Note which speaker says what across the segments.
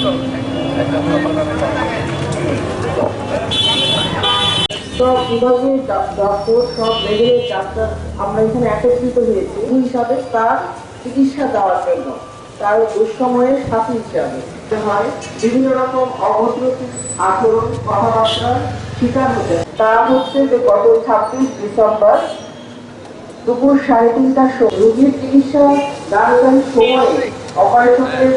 Speaker 1: সব ডা- ডক্টর সব লেভেলের ডাক্তার আমরা এখানে একত্রিত হয়েছি। হিসাবে তার চিকিৎসা দেওয়ার জন্য, তার দুঃসময়ের সাথী হিসাবে। হয় বিভিন্ন রকম অভদ্রতি আচরণ কথাবার্তার শিকার হতে তা হচ্ছে যে গত ছাব্বিশ ডিসেম্বর দুপুর সাড়ে তিনটার সময় রোগীর চিকিৎসা দানকারী সময়ে অপারেশনের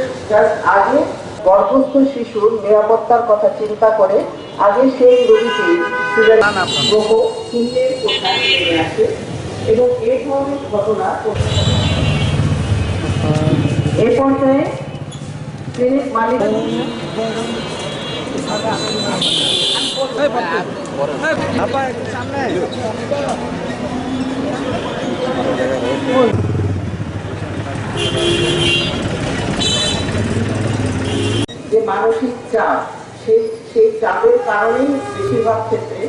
Speaker 1: আগে গর্ভস্থ শিশুর নিরাপত্তার কথা চিন্তা করে আগে সেই রোগীকে গ্রহ শূন্যের কোঠায় নেমে আসে এবং এই ধরনের ঘটনা এ পর্যায়ে ক্লিনিক মালিক যে মানসিক চাপ সেই সেই চাপের কারণেই বেশিরভাগ ক্ষেত্রে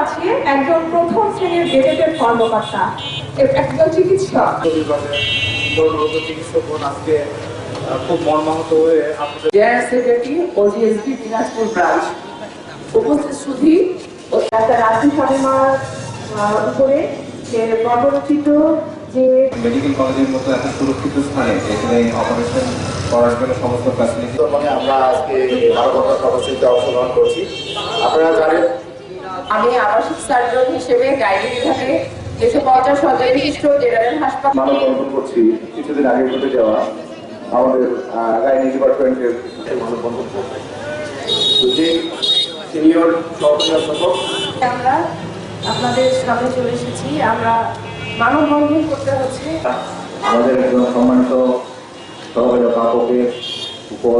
Speaker 2: আছে একজন প্রথম শ্রেণির গেজেটেড কর্মকর্তা একজন চিকিৎসক।
Speaker 3: আজকে খুব মর্মাহত হয়ে আপনাদের
Speaker 1: সেক্রেটারি ও জিএসপি দিনাজপুর ব্রাঞ্চ উপস্থিত সুধী ও একটা রাজ্য উপরে যে যে
Speaker 4: মেডিকেল কলেজের মতো একটা সুরক্ষিত স্থানে এখানে অপারেশন করার জন্য সমস্ত ফ্যাসিলিটি
Speaker 5: মানে আমরা আজকে বারো ঘণ্টা কর্মসূচিতে অংশগ্রহণ করছি। আপনারা জানেন
Speaker 2: আমি আবাসিক সার্জন হিসেবে গাইনি বিভাগে দুশো পঞ্চাশ সরকারি বিশিষ্ট জেনারেল হাসপাতাল
Speaker 5: মানববন্ধন করছি। কিছুদিন আগে ঘটে যাওয়া আমাদের গাইনি ডিপার্টমেন্টের মানববন্ধন করছে সিনিয়র সহকারী
Speaker 2: আমরা আপনাদের সামনে চলে এসেছি। আমরা মানববন্ধন করতে হচ্ছে।
Speaker 5: আমাদের একজন সম্মানিত সহকারী অধ্যাপকের উপর